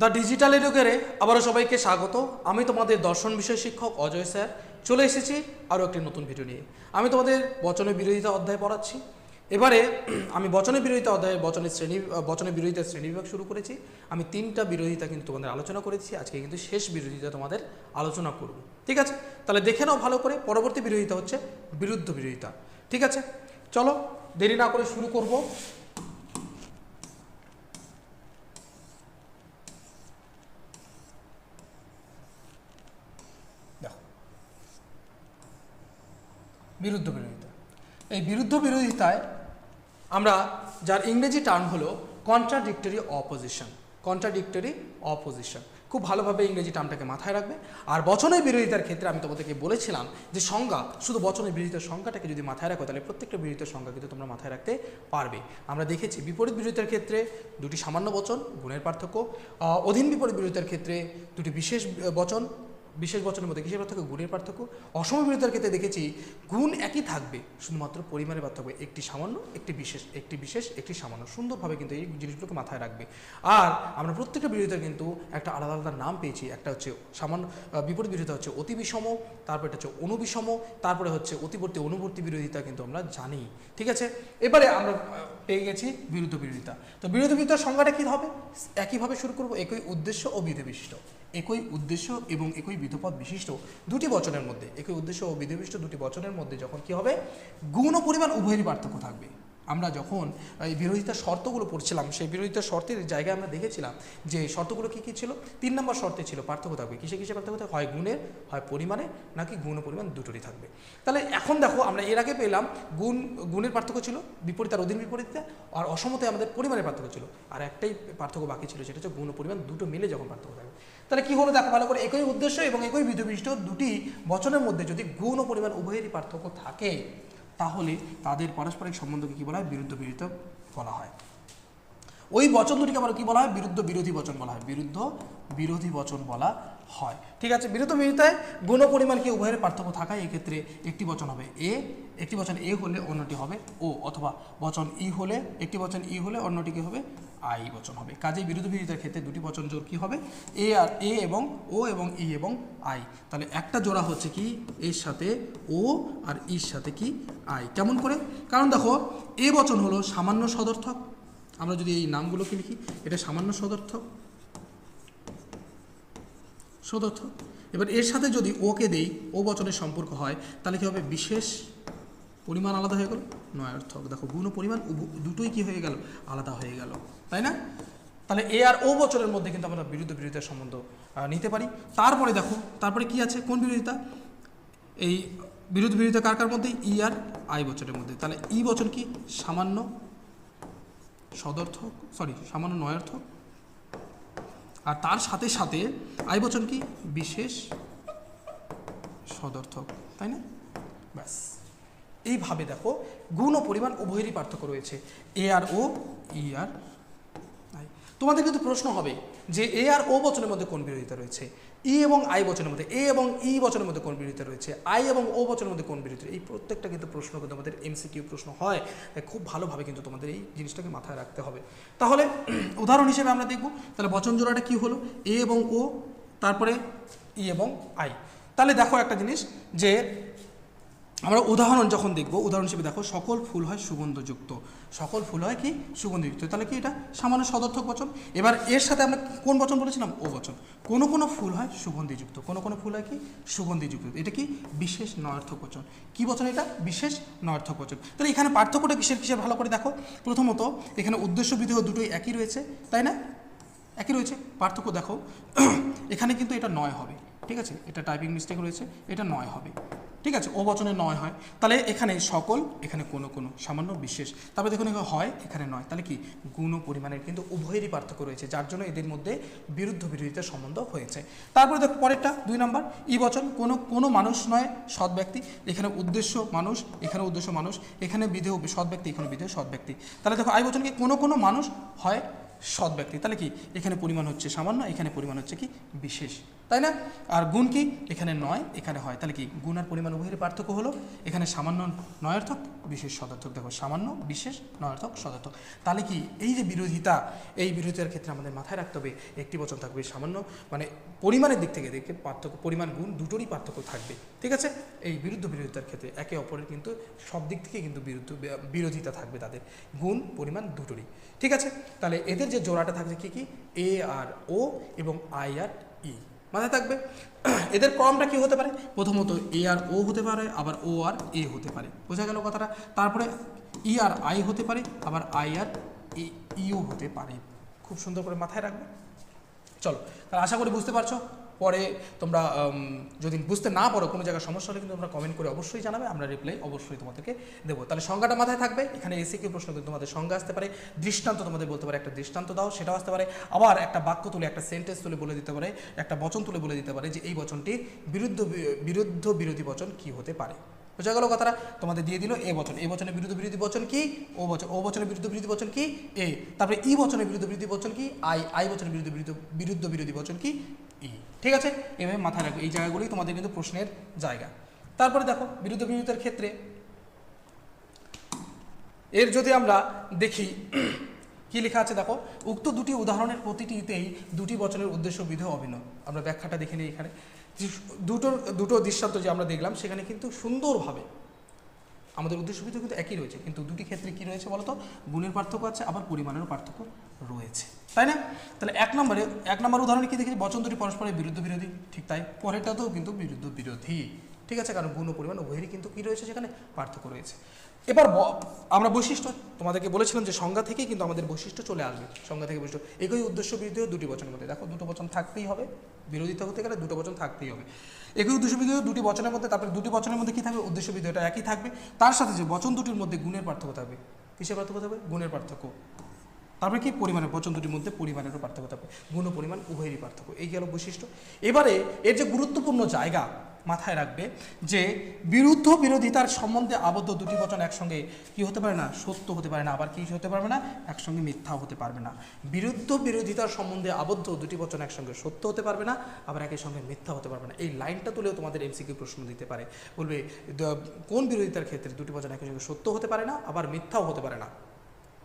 The digital এডুকেরে আবারও সবাইকে স্বাগত। আমি তোমাদের দর্শন বিষয় শিক্ষক অজয় স্যার। চলে এসেছি আরও একটি নতুন ভিডিও নিয়ে। আমি তোমাদের বচনের বিরোধিতা অধ্যায় পড়াচ্ছি। এবারে আমি বচনের বিরোধিতা অধ্যায়ে বচনের শ্রেণি, বচনের বিরোধিতা শ্রেণি বিভাগ শুরু করেছি। আমি তিনটা বিরোধিতা কিন্তু তোমাদের আলোচনা করেছি। আজকে কিন্তু শেষ বিরোধিতা তোমাদের আলোচনা করব। ঠিক আছে? তাহলে দেখে নাও ভালো করে। পরবর্তী বিরোধিতা হচ্ছে বিরুদ্ধ বিরোধিতা। ঠিক আছে? চলো দেরি না করে শুরু করব। বিরুদ্ধ বিরোধিতা। এই বিরুদ্ধ বিরোধিতায় আমরা যার ইংরেজি টার্ম হলো কন্ট্রাডিক্টরি অপোজিশন কন্ট্রাডিক্টরি অপোজিশন খুব ভালোভাবে ইংরেজি টার্মটাকে মাথায় রাখবে। আর বচনের বিরোধিতার ক্ষেত্রে আমি তোমাদেরকে বলেছিলাম যে সংজ্ঞা, শুধু বচনের বিরোধিতার সংজ্ঞাটাকে যদি মাথায় রাখো, তাহলে প্রত্যেকটা বিরোধিতার সংজ্ঞা কিন্তু তোমরা মাথায় রাখতে পারবে। আমরা দেখেছি বিপরীত বিরোধিতার ক্ষেত্রে দুটি সামান্য বচন, গুণের পার্থক্য। অধীন বিপরীত বিরোধিতার ক্ষেত্রে দুটি বিশেষ বচন বিশেষ বচনের মধ্যে কিসের পার্থক্য? গুণের পার্থক্য। অসম বিরোধিতার ক্ষেত্রে দেখেছি, গুণ একই থাকবে, শুধুমাত্র পরিমাণের পার্থক্য। একটি সামান্য, একটি বিশেষ একটি বিশেষ, একটি সামান্য। সুন্দরভাবে কিন্তু এই জিনিসগুলোকে মাথায় রাখবে। আর আমরা প্রত্যেকটা বিরোধিতার কিন্তু একটা আলাদা আলাদা নাম পেয়েছি। একটা হচ্ছে সামান্য বিপরীত বিরোধিতা হচ্ছে অতি বিষম তারপরে এটা হচ্ছে অনুবিষম, তারপরে হচ্ছে অতিবর্তী, অনুবর্তী বিরোধিতা কিন্তু আমরা জানি। ঠিক আছে? এবারে আমরা পেয়ে গেছি বিরুদ্ধ বিরোধিতা তো বিরোধ বিরোধিতার সংজ্ঞাটা কী হবে? একইভাবে শুরু করব, একই উদ্দেশ্য ও বিধি বিশিষ্ট একই উদ্দেশ্য এবং একই বিধপদ বিশিষ্ট দুটি বচনের মধ্যে, একই উদ্দেশ্য ও বিধিবিষ্ট দুটি বচনের মধ্যে যখন কি হবে? গুণ ও পরিমাণ উভয়েরই পার্থক্য থাকবে। আমরা যখন, এই বিরোধিতার শর্তগুলো পড়ছিলাম, সেই বিরোধিতার শর্তের জায়গায় আমরা দেখেছিলাম যে শর্তগুলো কী কী ছিল? তিন নম্বর শর্তে ছিল পার্থক্য থাকবে। কিসে কিসে পার্থক্য থাকবে? হয় গুণের, হয় পরিমাণে, নাকি গুণ ও পরিমাণ দুটোরই থাকবে। তাহলে এখন দেখো, আমরা এর আগে পেলাম গুণ, গুণের পার্থক্য ছিল, বিপরীত আর অধীন বিপরীতে, আর অসমতে আমাদের পরিমাণের পার্থক্য ছিল। আর একটাই পার্থক্য বাকি ছিল, সেটা হচ্ছে গুণ ও পরিমাণ দুটো মিলে যখন পার্থক্য থাকবে। তাহলে কী হলো দেখো, ভালো করে একই উদ্দেশ্য এবং একই বিধবিষ্ট দুটি বচনের মধ্যে যদি গুণ ও পরিমাণ উভয়েরই পার্থক্য থাকে তাহলে তাদের পারস্পরিক সম্বন্ধকে কী বলা হয়? বিরুদ্ধ বিরোধিতা বলা হয়। ওই বচন দুটিকে আবার কি বলা হয়? বিরুদ্ধ বিরোধী বচন বলা হয়। বিরুদ্ধ বিরোধী বচন বলা হয়। ঠিক আছে? বিরুদ্ধ বিরোধিতায় গুণ পরিমাণ কি উভয়ের পার্থক্য থাকায় এক্ষেত্রে একটি বচন হবে এ, একটি বচন এ হলে অন্যটি হবে ও, অথবা বচন ই হলে, একটি বচন ই হলে অন্যটি কি হবে? আই বচন হবে। কাজেই বিরুদ্ধ বিরোধিতার ক্ষেত্রে দুটি বচন জোর কি হবে? এ আর এ এবং ও এবং ই এবং আই। তাহলে একটা জোড়া হচ্ছে কি? এর সাথে ও আর ইর সাথে কি? আই। কেমন করে? কারণ দেখো, এ বচন হলো সামান্য সদর্থক আমরা যদি এই নামগুলোকে লিখি, এটা সামান্য সদর্থক। সদর্থক। এবার এর সাথে যদি ওকে দেই ও বচনের সম্পর্ক হয়, তাহলে কি হবে? বিশেষ পরিমাণ আলাদা হয়ে গেল? নয় নয়ার্থক দেখো, গুণ পরিমাণ দুটোই কি হয়ে গেল? আলাদা হয়ে গেল। তাই না? তাহলে এ আর ও বচনের মধ্যে কিন্তু আমরা বিরুদ্ধ বিরোধিতার সম্বন্ধ নিতে পারি। তারপরে দেখো, তারপরে কি আছে? কোন বিরোধিতা? এই বিরোধ বিরোধিতা কার কার মধ্যে? ই আর আই বচনের মধ্যে। তাহলে ই বচন কি? সামান্য সদর্থক সরি সামান্য নয়ার্থক। আর তার সাথে সাথে আই বচন কি? বিশেষ সদর্থক, তাই না? ব্যাস। এইভাবে দেখো, গুণ ও পরিমাণ উভয়েরই পার্থক্য রয়েছে। এ আর ও, ই আর তোমাদের কিন্তু প্রশ্ন হবে যে এ আর ও বচনের মধ্যে কোন বিরোধিতা রয়েছে? ই এবং আই বচনের মধ্যে, এ এবং ই বচনের মধ্যে কোন বিরোধিতা রয়েছে? আই এবং ও বচনের মধ্যে কোন বিরোধিতা? এই প্রত্যেকটা কিন্তু প্রশ্ন কিন্তু আমাদের এমসিকিউ প্রশ্ন হয় খুব ভালোভাবে কিন্তু তোমাদের এই জিনিসটাকে মাথায় রাখতে হবে। তাহলে উদাহরণ হিসেবে আমরা দেখব, তাহলে বচন জোড়াটা কি হলো? এ এবং ও, তারপরে ই এবং আই। তাহলে দেখো একটা জিনিস যে আমরা উদাহরণ যখন দেখব, উদাহরণ হিসেবে দেখো, সকল ফুল হয় সুগন্ধযুক্ত। সকল ফুল হয় কি? সুগন্ধযুক্ত। তাহলে কি এটা? সামান্য সদর্থক বচন। এবার এর সাথে আমরা কোন বচন বলেছিলাম? ও বচন। কোনো কোনো ফুল হয় সুগন্ধিযুক্ত। কোনো কোনো ফুল হয় কি? সুগন্ধিযুক্ত। এটা কি? বিশেষ নয়ার্থক বচন। কী বচন এটা? বিশেষ নয়ার্থক বচন। তাহলে এখানে পার্থক্যটা কিসের কিসের? ভালো করে দেখো। প্রথমত, এখানে উদ্দেশ্য বিধেয় দুটোই একই রয়েছে, তাই না? একই রয়েছে। পার্থক্য দেখো। এখানে কিন্তু এটা নয় হবে। ঠিক আছে? এটা টাইপিং মিস্টেক রয়েছে। এটা নয় হবে। ঠিক আছে? ও বচনে নয় হয়। তাহলে এখানে সকল, এখানে কোনো কোনো, সামান্য বিশেষ। তারপরে দেখুন, এখানে হয়, এখানে নয়। তাহলে কি? গুণ পরিমাণের কিন্তু উভয়েরই পার্থক্য রয়েছে, যার জন্য এদের মধ্যে বিরুদ্ধ বিরোধিতার সম্বন্ধ হয়েছে। তারপরে দেখো পরেরটা, দুই নম্বর, ই বচন, কোনো কোনো মানুষ নয়, সৎ ব্যক্তি। এখানে উদ্দেশ্য মানুষ, এখানে উদ্দেশ্য মানুষ, এখানে বিধেয়, সৎ ব্যক্তি, এখানে বিধেয়, সৎ ব্যক্তি। তাহলে দেখো, আই বচন কি কোনো কোনো মানুষ হয় সৎ ব্যক্তি। তাহলে কি? এখানে পরিমাণ হচ্ছে সামান্য, এখানে পরিমাণ হচ্ছে কি? বিশেষ। তাই না? আর গুণ কি? এখানে নয়, এখানে হয়। তাহলে কি? গুণ আর পরিমাণ উভয়ের পার্থক্য হলো? এখানে সামান্য নয়ার্থক, বিশেষ সদার্থক। দেখো, সামান্য, বিশেষ, নয়ার্থক, সদার্থক। তাহলে কি? এই যে বিরোধিতা, এই বিরোধিতার ক্ষেত্রে আমাদের মাথায় রাখতে হবে, একটি বচন থাকবে সামান্য। মানে পরিমাণের দিক থেকে দেখে পার্থক্য, পরিমাণ, গুণ দুটোরই পার্থক্য থাকবে। ঠিক আছে? এই বিরুদ্ধ বিরোধিতার ক্ষেত্রে একে অপরের কিন্তু সব দিক থেকে কিন্তু বিরুদ্ধ, বিরোধিতা থাকবে তাদের। গুণ, পরিমাণ দুটোরই। ঠিক আছে? তাহলে এদের যে জোড়াটা থাকছে কি কি? এ আর ও এবং আই আর ই মাথায় থাকবে? এদের ক্রমটা কি হতে পারে? প্রথমত এ আর ও হতে পারে, আবার ও আর এ হতে পারে। বোঝা গেল কথাটা? তারপরে ই আর আই হতে পারে, আবার আই আর ইউ হতে পারে। খুব সুন্দর করে মাথায় রাখবে। চলো, তাহলে আশা করি বুঝতে পারছ? পরে তোমরা যদি বুঝতে না পারো কোনো জায়গায় সমস্যা হলে কিন্তু তোমরা কমেন্ট করে অবশ্যই জানাবে, আমরা রিপ্লাই অবশ্যই তোমাদেরকে দেবো। তাহলে সংজ্ঞাটা মাথায় থাকবে, এখানে এসে কি প্রশ্ন কিন্তু তোমাদের সংজ্ঞা আসতে পারে, দৃষ্টান্ত তোমাদের বলতে পারে, একটা দৃষ্টান্ত দাও, সেটাও আসতে পারে, আবার একটা বাক্য তুলে, একটা সেন্টেন্স তুলে বলে দিতে পারে, একটা বচন তুলে বলে দিতে পারে যে এই বচনটির বিরুদ্ধ বিরুদ্ধ বিরোধী বচন কি হতে পারে। বোঝা গেল কথাটা? তোমাদের দিয়ে দিল এ বচন, এ বচনের বিরুদ্ধ বিরোধী বচন কি? ও বচন ও বচনের বিরুদ্ধ বিরোধী বচন কি? এ। তারপরে ই বচনের বিরুদ্ধ বিরোধী বচন কি? আই আই বচনের বিরুদ্ধ বিরুদ্ধ বিরুদ্ধ বিরোধী বচন কি? ই। ঠিক আছে? এভাবে মাথায় রাখবে। এই জায়গাগুলোই তোমাদের কিন্তু প্রশ্নের জায়গা। তারপরে দেখো, বিরুদ্ধ বিরোধিতার ক্ষেত্রে এর যদি আমরা দেখি, কি লেখা আছে দেখো? উক্ত দুটি উদাহরণের প্রতিটিতেই দুটি বচনের উদ্দেশ্য বিধ অভিনয় আমরা ব্যাখ্যাটা দেখে নিই এখানে। যে দুটোর দুটো দৃষ্টান্ত যে আমরা দেখলাম, সেখানে কিন্তু সুন্দরভাবে আমাদের উদ্দেশ্য বিদ্যুৎ কিন্তু একই রয়েছে। কিন্তু দুটি ক্ষেত্রে কি রয়েছে বলতো? গুণের পার্থক্য আছে, আবার পরিমাণেরও পার্থক্য রয়েছে। তাই না? তাহলে এক নম্বরে, এক নম্বর উদাহরণে কি দেখেছি? বচন দুটি পরস্পরের বিরুদ্ধ বিরোধী। ঠিক তাই, পরেরটাতেও কিন্তু বিরুদ্ধ বিরোধী। ঠিক আছে? কারণ গুণ ও পরিমাণ উভয়েরই কিন্তু কী রয়েছে? সেখানে পার্থক্য রয়েছে। এবার আমরা বৈশিষ্ট্য, তোমাদেরকে বলেছিলাম যে সংজ্ঞা থেকেই কিন্তু আমাদের বৈশিষ্ট্য চলে আসবে। সংজ্ঞা থেকে বৈশিষ্ট্য। একই উদ্দেশ্য বিরোধী দুটি বচনের মধ্যে। দেখো, দুটো বচন থাকতেই হবে। বিরোধিতা হতে গেলে দুটো বচন থাকতেই হবে। একই উদ্দেশ্য বিরোধী দুটি বচনের মধ্যে, তারপরে দুটি বচনের মধ্যে কী থাকবে? উদ্দেশ্য বিরোধী এটা একই থাকবে। তার সাথে যে বচন দুটির মধ্যে গুণের পার্থক্য থাকবে, কিসের পার্থক্য থাকবে? গুণের পার্থক্য। তারপরে কি পরিমাণের? বচন দুটির মধ্যে পরিমাণেরও পার্থক্য থাকবে। গুণ পরিমাণ উভয়েরই পার্থক্য। এই গেল বৈশিষ্ট্য। এবারে এর যে গুরুত্বপূর্ণ জায়গা মাথায় রাখবে যে বিরুদ্ধ বিরোধিতার সম্বন্ধে আবদ্ধ দুটি বচন একসঙ্গে কি হতে পারে না? সত্য হতে পারে না। আবার কি হতে পারবে না? একসঙ্গে মিথ্যা হতে পারবে না। বিরুদ্ধ বিরোধিতার সম্বন্ধে আবদ্ধ দুটি বচন একসঙ্গে সত্য হতে পারবে না, আবার একই সঙ্গে মিথ্যা হতে পারবে না। এই লাইনটা তুলেও তোমাদের এমসিকিউ প্রশ্ন দিতে পারে। বলবে কোন বিরোধিতার ক্ষেত্রে দুটি বচন একই সঙ্গে সত্য হতে পারে না, আবার মিথ্যাও হতে পারে না?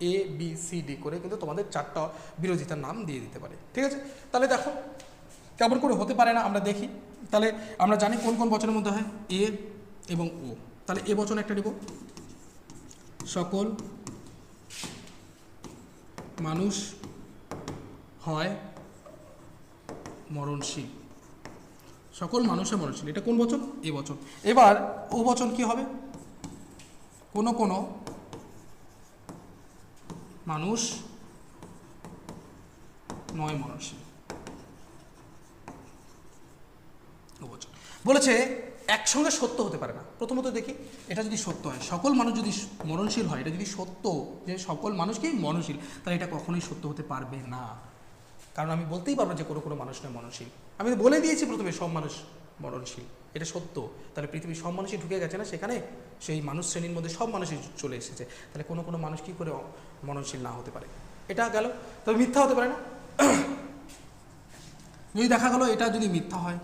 এ বি সি ডি করে কিন্তু তোমাদের চারটা বিরোধিতার নাম দিয়ে দিতে পারে। ঠিক আছে? তাহলে দেখো, কেমন করে হতে পারে না আমরা দেখি। তাহলে আমরা জানি কোন কোন বচনের মধ্যে হয়? এ এবং ও তাহলে এ বচন একটা নিব। সকল মানুষ হয় মরণশীল। সকল মানুষে মরণশীল। এটা কোন বচন? এ বচন। এবার ও বচন কি হবে? কোনো কোনো মানুষ নয় ও বলেছে, একসঙ্গে সত্য হতে পারে না। প্রথমত দেখি, এটা যদি সত্য হয়, সকল মানুষ যদি মরণশীল হয়, এটা যদি সত্য যে সকল মানুষকেই মরণশীল, তাহলে এটা কখনোই সত্য হতে পারবে না। কারণ আমি বলতেই পারব যে কোনো কোনো মানুষ নয় মরণশীল। আমি বলে দিয়েছি প্রথমে, সব মানুষ মরণশীল। এটা সত্য। তাহলে পৃথিবীর সব মানুষই ঢুকে গেছে না সেখানে? সেই মানুষ শ্রেণির মধ্যে সব মানুষই চলে এসেছে। তাহলে কোনো কোনো মানুষ কী করে মরণশীল না হতে পারে? এটা গেল। তবে মিথ্যা হতে পারে না। যদি দেখা গেলো এটা যদি মিথ্যা হয়,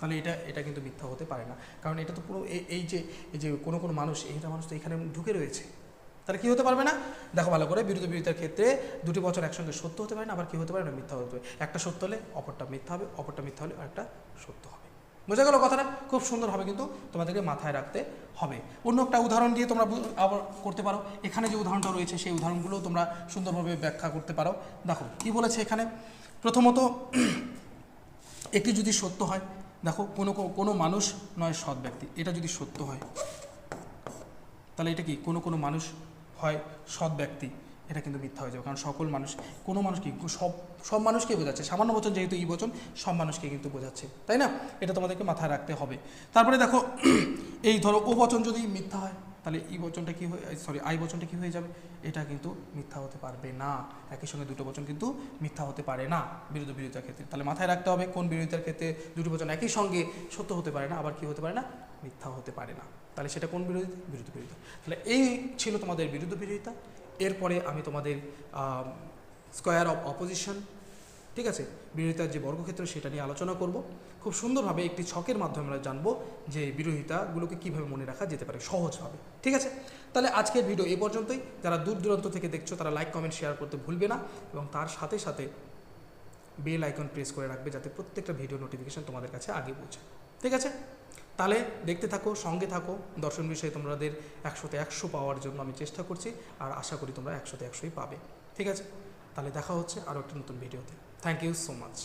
তাহলে এটা এটা কিন্তু মিথ্যা হতে পারে না। কারণ এটা তো পুরো এই- যে, এই যে কোনো কোনো মানুষ এইটা মানুষ তো এখানে ঢুকে রয়েছে। তাহলে কি হতে পারবে না? দেখো ভালো করে, বিরোধী বিরোধিতার ক্ষেত্রে দুটি বছর একসঙ্গে সত্য হতে পারে না, আবার কি হতে পারে না, মিথ্যা হতে পারে। একটা সত্য হলে অপরটা মিথ্যা হবে, অপরটা মিথ্যা হলে একটা সত্য হবে। বোঝা গেল কথাটা? খুব সুন্দরভাবে কিন্তু তোমাদেরকে মাথায় রাখতে হবে। অন্য একটা উদাহরণ দিয়ে তোমরা আবার করতে পারো। এখানে যে উদাহরণটা রয়েছে, সেই উদাহরণগুলো তোমরা সুন্দরভাবে ব্যাখ্যা করতে পারো। দেখো, কি বলেছে এখানে? প্রথমত, একটি যদি সত্য হয়, দেখো, কোনো কোনো মানুষ নয় সৎ ব্যক্তি। এটা যদি সত্য হয়, তাহলে এটা কি? কোনো কোনো মানুষ হয় সৎ ব্যক্তি, এটা কিন্তু মিথ্যা হয়ে যাবে। কারণ সকল মানুষ, কোনো মানুষকে, সব সব মানুষকেই বোঝাচ্ছে। সামান্য বচন যেহেতু এই বচন, সব মানুষকে কিন্তু বোঝাচ্ছে। তাই না? এটা তোমাদেরকে মাথায় রাখতে হবে। তারপরে দেখো, এই ধরো, ও বচন যদি মিথ্যা হয় তাহলে ই বচনটা কি হয়ে সরি আই বচনটা কি হয়ে যাবে? এটা কিন্তু মিথ্যা হতে পারবে না। একই সঙ্গে দুটো বচন কিন্তু মিথ্যা হতে পারে না বিরোধী বিরোধিতার ক্ষেত্রে। তাহলে মাথায় রাখতে হবে কোন বিরোধিতার ক্ষেত্রে দুটো বচন একই সঙ্গে সত্য হতে পারে না, আবার কি হতে পারে না? মিথ্যা হতে পারে না। তাহলে সেটা কোন বিরোধী বিরুদ্ধ বিরোধিতা। তাহলে এই ছিল তোমাদের বিরুদ্ধ বিরোধিতা। এরপরে আমি তোমাদের স্কোয়ার অফ অপোজিশন ঠিক আছে? বিরোধিতার যে বর্গক্ষেত্র সেটা নিয়ে আলোচনা করব। খুব সুন্দরভাবে একটি ছকের মাধ্যমে আমরা জানব যে বিরোধিতাগুলোকে কীভাবে মনে রাখা যেতে পারে সহজভাবে। ঠিক আছে? তাহলে আজকের ভিডিও এ পর্যন্তই। যারা দূর দূরান্ত থেকে দেখছ, তারা লাইক, কমেন্ট, শেয়ার করতে ভুলবে না এবং তার সাথে সাথে বেল আইকন প্রেস করে রাখবে যাতে প্রত্যেকটা ভিডিও নোটিফিকেশান তোমাদের কাছে আগে পৌঁছায় ঠিক আছে? তাহলে দেখতে থাকো, সঙ্গে থাকো। দর্শন বিষয়ে তোমাদের একশোতে একশো পাওয়ার জন্য আমি চেষ্টা করছি। আর আশা করি তোমরা একশোতে একশোই পাবে। ঠিক আছে? তাহলে দেখা হচ্ছে আরও একটা নতুন ভিডিওতে। Thank you so much